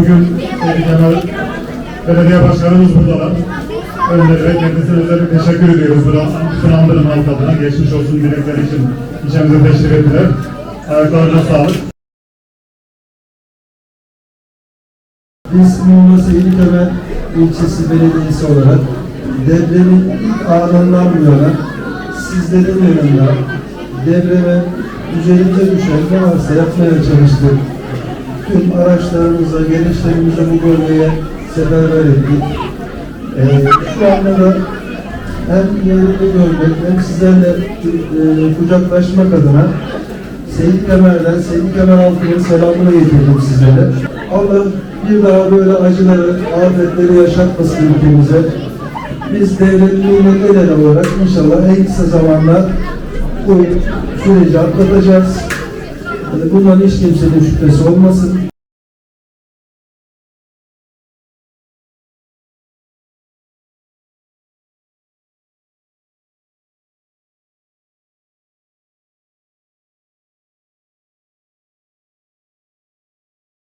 bugün Kemal Belediye Başkanımız buradalar. Öncelikle kendisine özellikle teşekkür ediyoruz. Burada Sınandırın halk adına geçmiş olsun dilekleri için ilçemize teşrif ettiler. Ayaklarına sağlık. Biz Muğla Seyit Ömer ilçesi belediyesi olarak depremin ilk anından bu yana sizlerin yanında depreme üzerimize düşen ne varsa yapmaya çalıştık. Tüm araçlarımıza, genişlerimize bu bölgeye seferber ettik. Ee, şu anda da hem yerinde görmek hem sizlerle e, kucaklaşmak adına Seyit Kemer'den, Seyit Kemer halkının selamını getirdim sizlere. Allah bir daha böyle acıları, afetleri yaşatmasın ülkemize. Biz devletin nimetleri olarak inşallah en kısa zamanda bu süreci atlatacağız. Bundan hiç kimsenin şüphesi olmasın.